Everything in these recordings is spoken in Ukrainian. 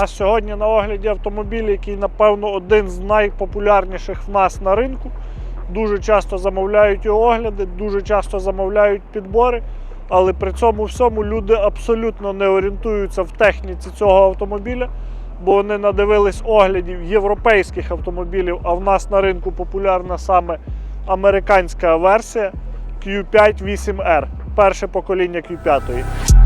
нас сьогодні на огляді автомобіль, який, напевно, один з найпопулярніших в нас на ринку. Дуже часто замовляють його огляди, дуже часто замовляють підбори, але при цьому всьому люди абсолютно не орієнтуються в техніці цього автомобіля, бо вони надивились оглядів європейських автомобілів, а в нас на ринку популярна саме американська версія Q5 8R, перше покоління Q5.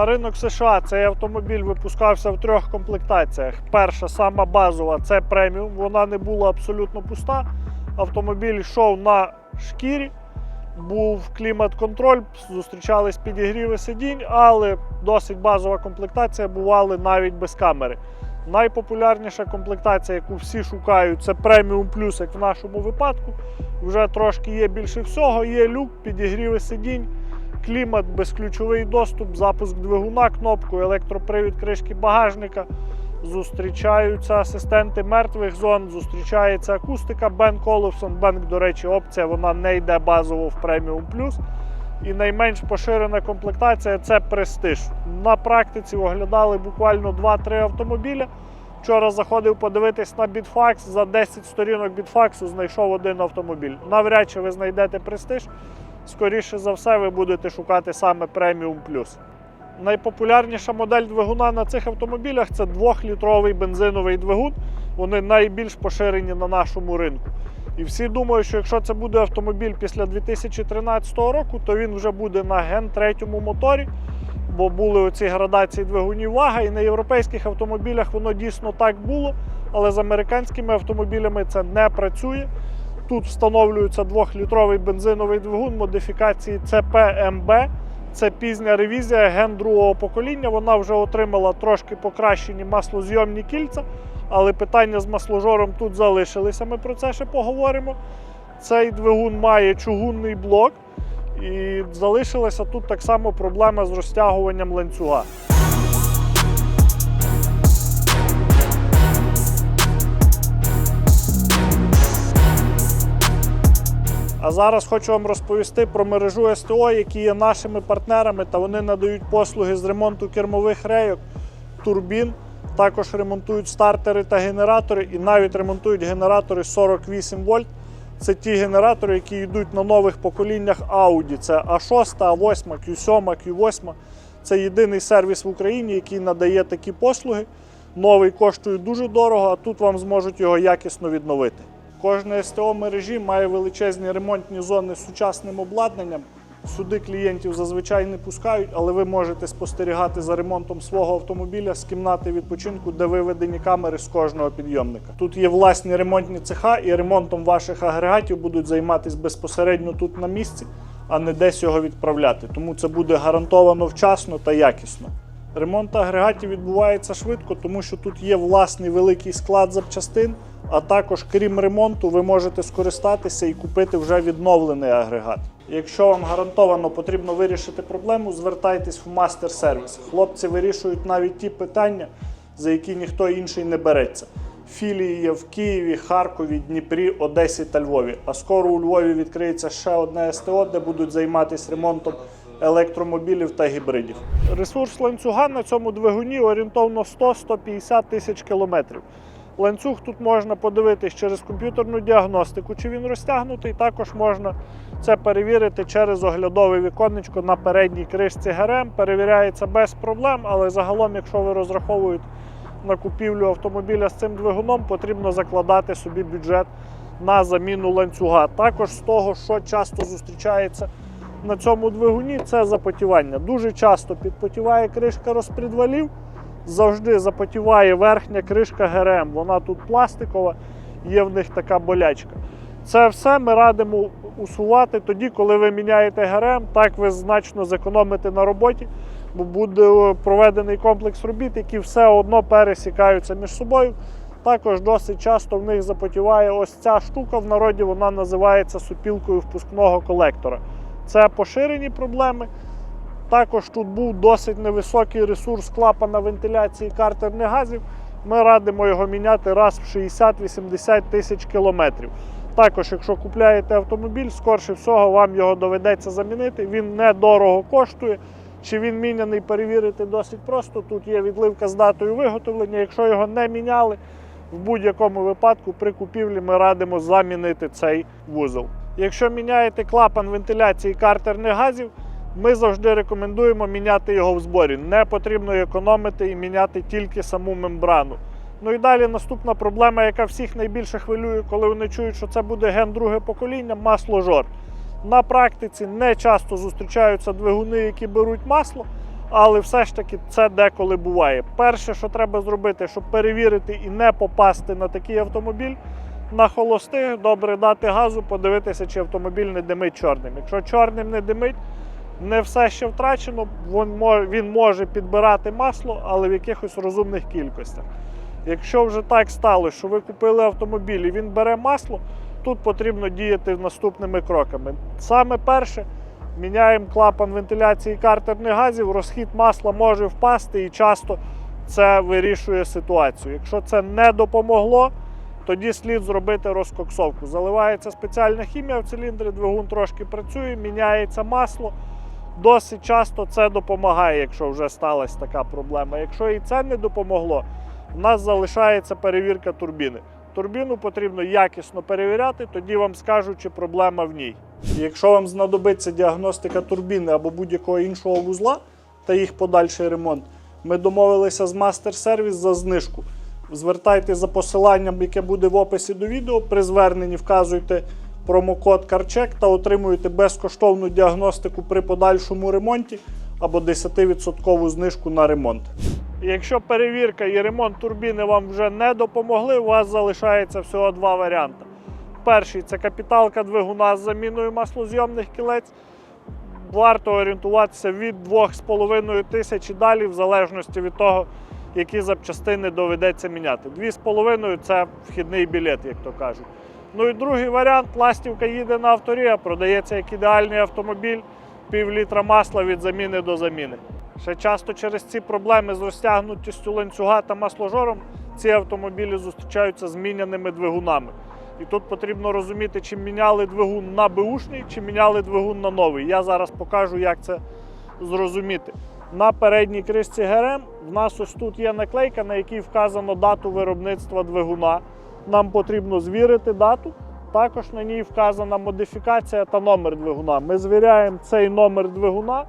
На ринок США цей автомобіль випускався в трьох комплектаціях. Перша, сама базова, це преміум. Вона не була абсолютно пуста. Автомобіль йшов на шкірі, був клімат-контроль, зустрічались підігріви сидінь, але досить базова комплектація бували навіть без камери. Найпопулярніша комплектація, яку всі шукають, це преміум плюс, як в нашому випадку. Вже трошки є більше всього. Є люк, підігріви сидінь клімат, безключовий доступ, запуск двигуна, кнопку, електропривід кришки багажника. Зустрічаються асистенти мертвих зон, зустрічається акустика Бен Коловсон. Бенк, до речі, опція вона не йде базово в преміум плюс. І найменш поширена комплектація це престиж. На практиці оглядали буквально 2-3 автомобіля. Вчора заходив подивитись на Bitfax, за 10 сторінок Bitfax знайшов один автомобіль. Навряд чи ви знайдете престиж. Скоріше за все, ви будете шукати саме преміум плюс. Найпопулярніша модель двигуна на цих автомобілях це 2-літровий бензиновий двигун. Вони найбільш поширені на нашому ринку. І всі думають, що якщо це буде автомобіль після 2013 року, то він вже буде на ген третьому моторі, бо були оці градації двигунів вага, і на європейських автомобілях воно дійсно так було, але з американськими автомобілями це не працює. Тут встановлюється 2-літровий бензиновий двигун модифікації ЦПМБ. Це пізня ревізія ген другого покоління. Вона вже отримала трошки покращені маслозйомні кільця, але питання з масложором тут залишилися. Ми про це ще поговоримо. Цей двигун має чугунний блок, і залишилася тут так само проблема з розтягуванням ланцюга. А зараз хочу вам розповісти про мережу СТО, які є нашими партнерами, та вони надають послуги з ремонту кермових рейок, турбін. Також ремонтують стартери та генератори, і навіть ремонтують генератори 48 вольт. Це ті генератори, які йдуть на нових поколіннях Audi. Це А6, А8, Q7, Q8. Це єдиний сервіс в Україні, який надає такі послуги. Новий коштує дуже дорого, а тут вам зможуть його якісно відновити. Кожне СТО мережі має величезні ремонтні зони з сучасним обладнанням. Сюди клієнтів зазвичай не пускають, але ви можете спостерігати за ремонтом свого автомобіля з кімнати відпочинку, де виведені камери з кожного підйомника. Тут є власні ремонтні цеха, і ремонтом ваших агрегатів будуть займатися безпосередньо тут на місці, а не десь його відправляти. Тому це буде гарантовано вчасно та якісно. Ремонт агрегатів відбувається швидко, тому що тут є власний великий склад запчастин. А також, крім ремонту, ви можете скористатися і купити вже відновлений агрегат. Якщо вам гарантовано потрібно вирішити проблему, звертайтесь в мастер-сервіс. Хлопці вирішують навіть ті питання, за які ніхто інший не береться. Філії є в Києві, Харкові, Дніпрі, Одесі та Львові. А скоро у Львові відкриється ще одне СТО, де будуть займатися ремонтом електромобілів та гібридів. Ресурс ланцюга на цьому двигуні орієнтовно 100-150 тисяч кілометрів. Ланцюг тут можна подивитись через комп'ютерну діагностику, чи він розтягнутий. Також можна це перевірити через оглядове віконечко на передній кришці ГРМ. Перевіряється без проблем, але загалом, якщо ви розраховуєте на купівлю автомобіля з цим двигуном, потрібно закладати собі бюджет на заміну ланцюга. Також з того, що часто зустрічається на цьому двигуні, це запотівання. Дуже часто підпотіває кришка розпредвалів завжди запотіває верхня кришка ГРМ. Вона тут пластикова, є в них така болячка. Це все ми радимо усувати тоді, коли ви міняєте ГРМ. Так ви значно зекономите на роботі, бо буде проведений комплекс робіт, які все одно пересікаються між собою. Також досить часто в них запотіває ось ця штука в народі, вона називається супілкою впускного колектора. Це поширені проблеми. Також тут був досить невисокий ресурс клапана вентиляції картерних газів. Ми радимо його міняти раз в 60-80 тисяч кілометрів. Також, якщо купляєте автомобіль, скорше всього вам його доведеться замінити. Він недорого коштує. Чи він міняний, перевірити досить просто. Тут є відливка з датою виготовлення. Якщо його не міняли, в будь-якому випадку при купівлі ми радимо замінити цей вузол. Якщо міняєте клапан вентиляції картерних газів, ми завжди рекомендуємо міняти його в зборі. Не потрібно економити і міняти тільки саму мембрану. Ну і далі наступна проблема, яка всіх найбільше хвилює, коли вони чують, що це буде ген друге покоління, масло жор. На практиці не часто зустрічаються двигуни, які беруть масло, але все ж таки це деколи буває. Перше, що треба зробити, щоб перевірити і не попасти на такий автомобіль, на холостих добре дати газу, подивитися, чи автомобіль не димить чорним. Якщо чорним не димить, не все ще втрачено, він може, підбирати масло, але в якихось розумних кількостях. Якщо вже так сталося, що ви купили автомобіль і він бере масло, тут потрібно діяти наступними кроками. Саме перше, міняємо клапан вентиляції картерних газів, розхід масла може впасти і часто це вирішує ситуацію. Якщо це не допомогло, тоді слід зробити розкоксовку. Заливається спеціальна хімія в циліндрі, двигун трошки працює, міняється масло. Досить часто це допомагає, якщо вже сталася така проблема. Якщо і це не допомогло, у нас залишається перевірка турбіни. Турбіну потрібно якісно перевіряти, тоді вам скажуть, чи проблема в ній. Якщо вам знадобиться діагностика турбіни або будь-якого іншого вузла та їх подальший ремонт, ми домовилися з Master Service за знижку. Звертайтеся за посиланням, яке буде в описі до відео. При зверненні вказуйте промокод CARCHECK та отримуєте безкоштовну діагностику при подальшому ремонті або 10% знижку на ремонт. Якщо перевірка і ремонт турбіни вам вже не допомогли, у вас залишається всього два варіанти. Перший це капіталка двигуна з заміною маслозйомних кілець. Варто орієнтуватися від 2,5 тисяч і далі, в залежності від того, які запчастини доведеться міняти. 2,5 це вхідний білет, як то кажуть. Ну і другий варіант ластівка їде на авторі, а продається як ідеальний автомобіль, пів літра масла від заміни до заміни. Ще часто через ці проблеми з розтягнутістю ланцюга та масложором ці автомобілі зустрічаються з міняними двигунами. І тут потрібно розуміти, чи міняли двигун на беушний, чи міняли двигун на новий. Я зараз покажу, як це зрозуміти. На передній кришці ГРМ в нас ось тут є наклейка, на якій вказано дату виробництва двигуна. Нам потрібно звірити дату. Також на ній вказана модифікація та номер двигуна. Ми звіряємо цей номер двигуна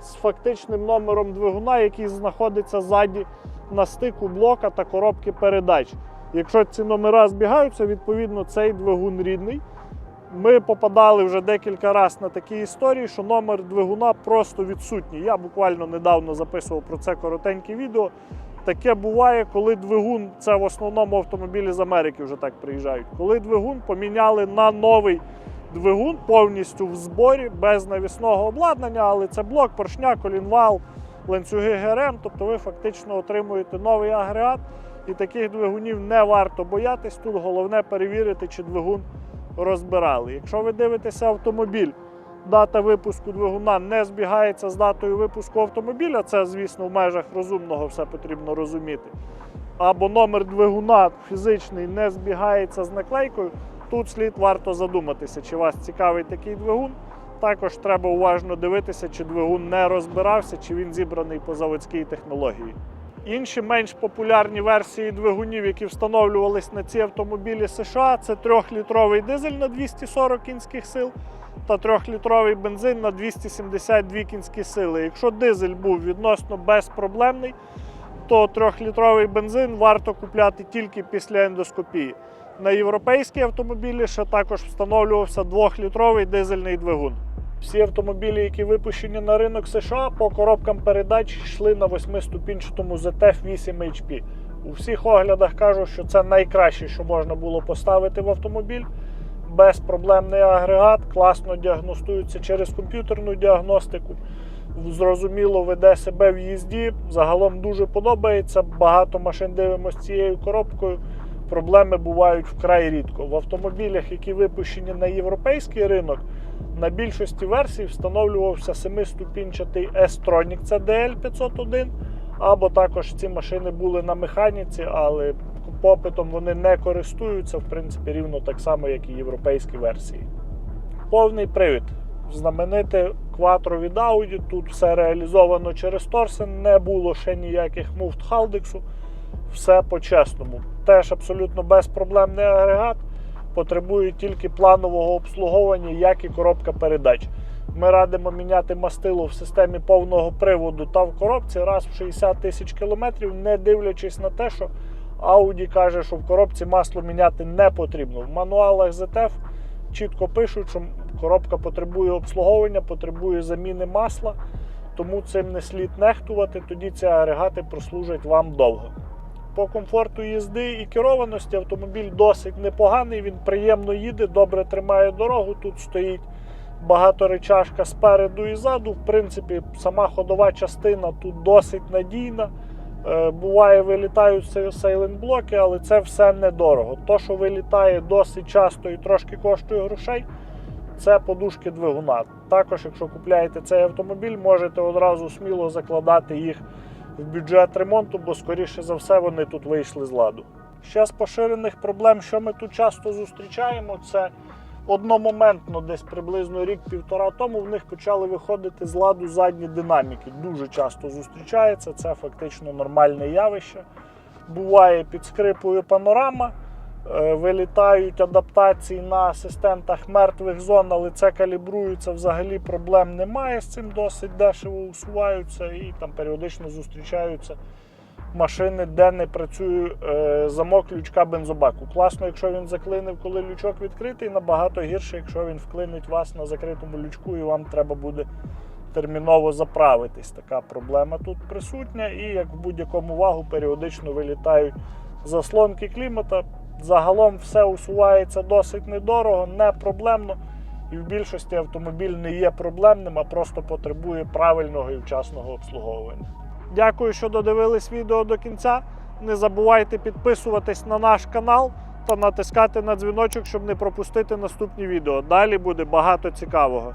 з фактичним номером двигуна, який знаходиться ззаді на стику блока та коробки передач. Якщо ці номера збігаються, відповідно цей двигун рідний. Ми попадали вже декілька разів на такі історії, що номер двигуна просто відсутній. Я буквально недавно записував про це коротеньке відео. Таке буває, коли двигун, це в основному автомобілі з Америки вже так приїжджають. Коли двигун поміняли на новий двигун повністю в зборі, без навісного обладнання, але це блок, поршня, колінвал, ланцюги ГРМ. Тобто ви фактично отримуєте новий агрегат. І таких двигунів не варто боятись. Тут головне перевірити, чи двигун розбирали. Якщо ви дивитеся автомобіль, дата випуску двигуна не збігається з датою випуску автомобіля, це, звісно, в межах розумного все потрібно розуміти. Або номер двигуна фізичний не збігається з наклейкою, тут слід варто задуматися, чи вас цікавий такий двигун. Також треба уважно дивитися, чи двигун не розбирався, чи він зібраний по заводській технології. Інші менш популярні версії двигунів, які встановлювались на ці автомобілі США, це 3-літровий дизель на 240 кінських сил та 3-літровий бензин на 272 кінські сили. Якщо дизель був відносно безпроблемний, то 3-літровий бензин варто купляти тільки після ендоскопії. На європейські автомобілі ще також встановлювався 2-літровий дизельний двигун. Всі автомобілі, які випущені на ринок США, по коробкам передач йшли на 8-ступінчатому ZF 8 HP. У всіх оглядах кажуть, що це найкраще, що можна було поставити в автомобіль. Безпроблемний агрегат, класно діагностується через комп'ютерну діагностику. Зрозуміло, веде себе в їзді. Загалом дуже подобається. Багато машин дивимося цією коробкою. проблеми бувають вкрай рідко. В автомобілях, які випущені на європейський ринок, на більшості версій встановлювався 7-ступінчатий S-Tronic CDL 501, або також ці машини були на механіці, але попитом вони не користуються, в принципі, рівно так само, як і європейські версії. Повний привід. Знамените Quattro від Audi. Тут все реалізовано через Торсен, не було ще ніяких муфт Халдексу. Все по-чесному. Теж абсолютно безпроблемний агрегат. Потребує тільки планового обслуговування, як і коробка передач. Ми радимо міняти мастило в системі повного приводу та в коробці раз в 60 тисяч кілометрів, не дивлячись на те, що Audi каже, що в коробці масло міняти не потрібно. В мануалах ZF чітко пишуть, що коробка потребує обслуговування, потребує заміни масла, тому цим не слід нехтувати, тоді ці агрегати прослужать вам довго. По комфорту їзди і керованості автомобіль досить непоганий, він приємно їде, добре тримає дорогу. Тут стоїть багаторечашка спереду і ззаду. В принципі, сама ходова частина тут досить надійна. Е, Буває, вилітають сейлент блоки, але це все недорого. То, що вилітає досить часто і трошки коштує грошей, це подушки двигуна. Також, якщо купляєте цей автомобіль, можете одразу сміло закладати їх в бюджет ремонту, бо, скоріше за все, вони тут вийшли з ладу. Ще з поширених проблем, що ми тут часто зустрічаємо, це одномоментно, десь приблизно рік-півтора тому в них почали виходити з ладу задні динаміки. Дуже часто зустрічається, це фактично нормальне явище. Буває підскрипує панорама, е, вилітають адаптації на асистентах мертвих зон, але це калібрується, взагалі проблем немає з цим, досить дешево усуваються і там періодично зустрічаються машини, де не працює е, замок лючка бензобаку. Класно, якщо він заклинив, коли лючок відкритий, набагато гірше, якщо він вклинить вас на закритому лючку і вам треба буде терміново заправитись. Така проблема тут присутня. І як в будь-якому вагу періодично вилітають заслонки клімата. Загалом все усувається досить недорого, не проблемно. І в більшості автомобіль не є проблемним, а просто потребує правильного і вчасного обслуговування. Дякую, що додивились відео до кінця. Не забувайте підписуватись на наш канал та натискати на дзвіночок, щоб не пропустити наступні відео. Далі буде багато цікавого.